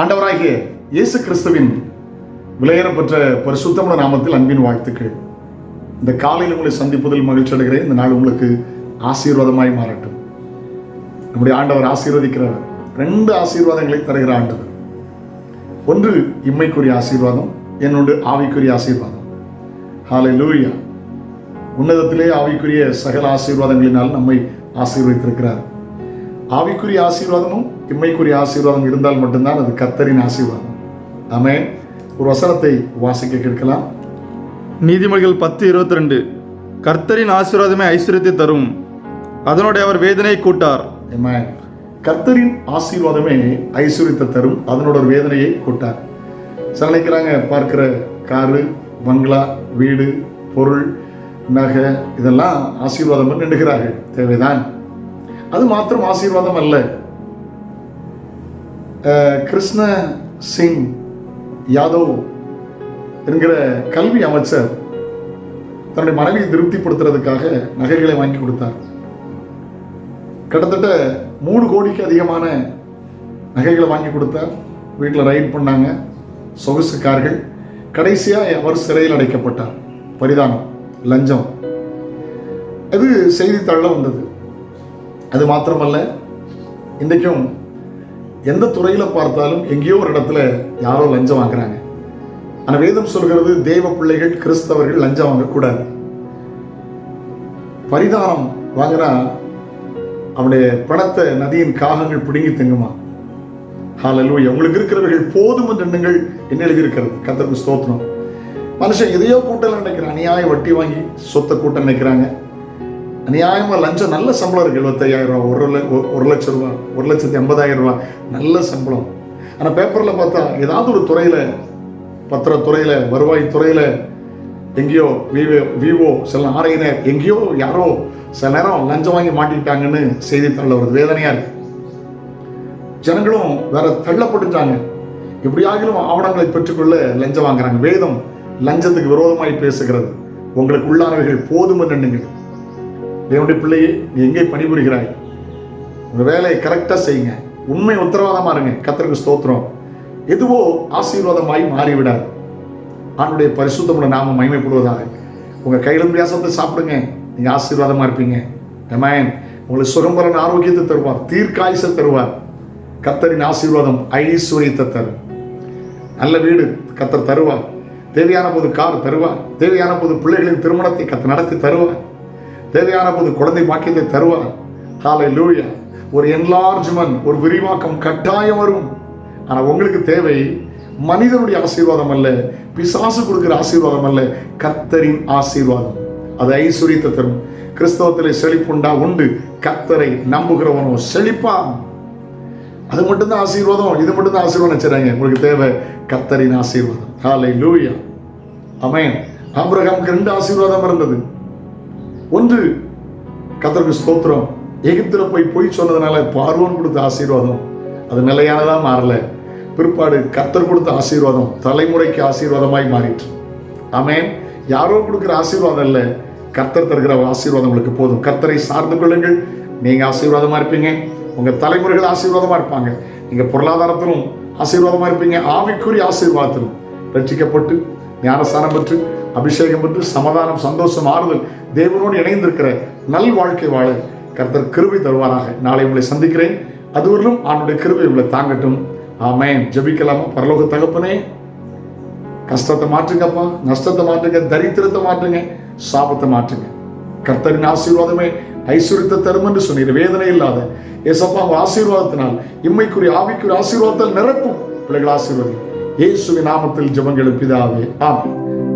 ஆண்டவராகிய இயேசு கிறிஸ்துவின் விலையேறப்பெற்ற பரிசுத்தமுள்ள நாமத்தில் அன்பின் வாழ்த்துக்கள். இந்த காலையில் உங்களை சந்திப்பதில் மகிழ்ச்சி அடைகிறேன். இந்த நாள் உங்களுக்கு ஆசீர்வாதமாய் மாறட்டும். நம்முடைய ஆண்டவர் ஆசீர்வதிக்கிறவர் ரெண்டு ஆசீர்வாதங்களை தருகிற ஆண்டவர். ஒன்று இம்மைக்குரிய ஆசீர்வாதம். என்னொன்று ஆவிக்குரிய ஆசீர்வாதம். ஹாலை லூயா உன்னதத்திலே ஆவிக்குரிய சகல ஆசீர்வாதங்களினால் நம்மை ஆசீர்வதித்திருக்கிறார். ஆவிக்குரிய ஆசீர்வாதமும் இம்மைக்குரிய ஆசீர்வாதம் இருந்தால் மட்டும்தான் அது கர்த்தரின் ஆசீர்வாதம். ஆமே ஒரு வசனத்தை வாசிக்க கேட்கலாம். நீதிமொழிகள் பத்து இருபத்தி ரெண்டு கர்த்தரின் ஆசீர்வாதமே ஐஸ்வர்யத்தை தரும். அதனுடைய அவர் வேதனை கூட்டார். கர்த்தரின் ஆசீர்வாதமே ஐஸ்வர்யத்தை தரும். அதனோட ஒரு வேதனையை கூட்டார். சில நினைக்கிறாங்க பார்க்கிற காரு பங்களா வீடு பொருள் நகை இதெல்லாம் ஆசீர்வாதம் நின்றுகிறார்கள் தேவைதான். அது மாத்திரம் ஆசீர்வாதம் அல்ல. கிருஷ்ண சிங் யாதவ் என்கிற கல்வி அமைச்சர் தன்னுடைய மனைவியை திருப்திப்படுத்துறதுக்காக நகைகளை வாங்கி கொடுத்தார். கிட்டத்தட்ட மூணு கோடிக்கு அதிகமான நகைகளை வாங்கி கொடுத்தார். வீட்டில் ரைட் பண்ணாங்க. சொகுசு கார்கள். கடைசியாக அவர் சிறையில் அடைக்கப்பட்டார். பரிதானம் லஞ்சம். அது செய்தித்தாளில் வந்தது. அது மாத்திரமல்ல இன்றைக்கும் எந்த துறையில் பார்த்தாலும் எங்கேயோ ஒரு இடத்துல யாரோ லஞ்சம் வாங்குறாங்க. ஆனால் வேதம் சொல்கிறது தேவ பிள்ளைகள் கிறிஸ்தவர்கள் லஞ்சம் வாங்கக்கூடாது. பரிதானம் வாங்கினா அவனுடைய பணத்தை நதியின் காகங்கள் பிடுங்கி தங்குமா ஹalleluya உங்களுக்கு இருக்கிறவர்கள் போதும் என்று எண்ணுங்கள் என்ன எழுதியிருக்கிறது? கத்தருக்கு ஸ்தோத்திரம். மனுஷன் எதையோ கூட்டம் நினைக்கிறான். அநியாய வட்டி வாங்கி சொத்தை கூட்டம் நினைக்கிறாங்க. நியாயமாக லஞ்சம் நல்ல சம்பளம் இருக்குது எழுபத்தையாயிரம் ரூபா ஒரு ஒரு லட்சம் ரூபா ஒரு லட்சத்தி ஐம்பதாயிரம் ரூபா நல்ல சம்பளம். ஆனால் பேப்பரில் பார்த்தா ஏதாவது ஒரு துறையில் பத்திரத்துறையில் வருவாய் துறையில் எங்கேயோ விவோ விவோ சில ஆரையினர் எங்கேயோ யாரோ சில நேரம் லஞ்சம் வாங்கி மாட்டிக்கிட்டாங்கன்னு செய்தித்தாளில் வருது வேதனையாக இருக்கு. ஜனங்களும் வேற தள்ளப்பட்டுட்டாங்க. எப்படியாகிலும் ஆவணங்களை பெற்றுக்கொள்ள லஞ்சம் வாங்குறாங்க. வேதம் லஞ்சத்துக்கு விரோதமாய் பேசுகிறது. உங்களுக்கு உள்ளானவைகள் போதும் எண்ணுங்கள் தேவனுடைய பிள்ளையே நீ எங்கே பணிபுரிகிறாய்? உங்கள் வேலையை கரெக்டாக செய்யுங்க. உண்மை உத்தரவாதமாக இருங்க. கத்தருக்கு ஸ்தோத்திரம். எதுவோ ஆசீர்வாதமாய் மாறிவிடாது. ஆண்டுடைய பரிசுத்தமுள்ள நாம மகிமைப்படுவதாக. உங்கள் கையிலும் வியாசத்தை சாப்பிடுங்க. நீங்கள் ஆசீர்வாதமாக இருப்பீங்க. ரமாயன் உங்களுக்கு சுகம்பரன் ஆரோக்கியத்தை தருவார். தீர்க்காயுசை தருவார். கத்தரின் ஆசீர்வாதம் ஐஸ்வர்யத்தை தரும். நல்ல வீடு கத்தர் தருவார். தேவையான போது கார் தருவார். தேவையான போது பிள்ளைகளின் திருமணத்தை கத்த நடத்தி தருவார். தேவையான போது குழந்தை பாக்கியத்தை தருவார். ஹாலை லூயா ஒரு என்லார்ஜ்மெண்ட் ஒரு விரிவாக்கம் கட்டாயம் வரும். ஆனால் உங்களுக்கு தேவை மனிதனுடைய ஆசீர்வாதம் அல்ல பிசாசு கொடுக்குற ஆசீர்வாதம் அல்ல கத்தரின் ஆசீர்வாதம். அது ஐஸ்வர்யத்தை தரும். கிறிஸ்தவத்தில் செழிப்புண்டா உண்டு. கத்தரை நம்புகிறவனோ செழிப்பான். அது மட்டும்தான் ஆசீர்வாதம் இது மட்டும்தான் ஆசீர்வாதம் வச்சுறாங்க உங்களுக்கு தேவை கத்தரின் ஆசீர்வாதம். ஹாலை லூயா அமேன் ஆபிரகாமுக்கு ரெண்டு ஆசீர்வாதம் இருந்தது. ஒன்று கர்த்தருக்கு ஸ்தோத்திரம். எகிப்தில் போய் பொய் சொன்னதுனால பார்வோன் கொடுத்த ஆசீர்வாதம். அது நிலையானதாக மாறல. பிற்பாடு கர்த்தர் கொடுத்த ஆசீர்வாதம் தலைமுறைக்கு ஆசீர்வாதமாய் மாறிற்று. ஆமேன். யாரோ கொடுக்குற ஆசீர்வாதம் இல்ல கர்த்தர் தருகிற ஆசீர்வாதம் உங்களுக்கு போதும். கர்த்தரை சார்ந்து கொள்ளுங்கள். நீங்க ஆசீர்வாதமா இருப்பீங்க. உங்க தலைமுறைகள் ஆசீர்வாதமா இருப்பாங்க. நீங்க பொருளாதாரத்திலும் ஆசீர்வாதமா இருப்பீங்க. ஆவிக்குரிய ஆசீர்வாதத்திலும். ரட்சிக்கப்பட்டு ஞானஸ்தானம் பெற்று அபிஷேகம் பெற்று சமாதானம் சந்தோஷம் ஆறுதல் தேவனோடு இணைந்திருக்கிற நல் வாழ்க்கை வாழ கர்த்தர் கிருபை தருவாராக. நாளை உங்களை சந்திக்கிறேன். அதுவரையிலும் அவனுடைய கிருபை உங்களை தாங்கட்டும். ஆமென். ஜபிக்கலாமா? பரலோக தகப்பனே கஷ்டத்தை மாற்றுங்கப்பா நஷ்டத்தை மாற்றுங்க தரித்திரத்தை மாற்றுங்க சாபத்தை மாற்றுங்க. கர்த்தரின் ஆசீர்வாதமே ஐஸ்வர்யத்தை தரும் என்று சொன்னீர். வேதனை இல்லாத ஏசப்பா உங்கள் ஆசீர்வாதத்தினால் இம்மைக்குரிய ஆவிக்குரிய ஆசீர்வாதத்தால் நிரப்பும் பிள்ளைகள் ஆசீர்வாதம் இயேசுவின் நாமத்தில் ஜெபங்கள் பிதாவே ஆமாம்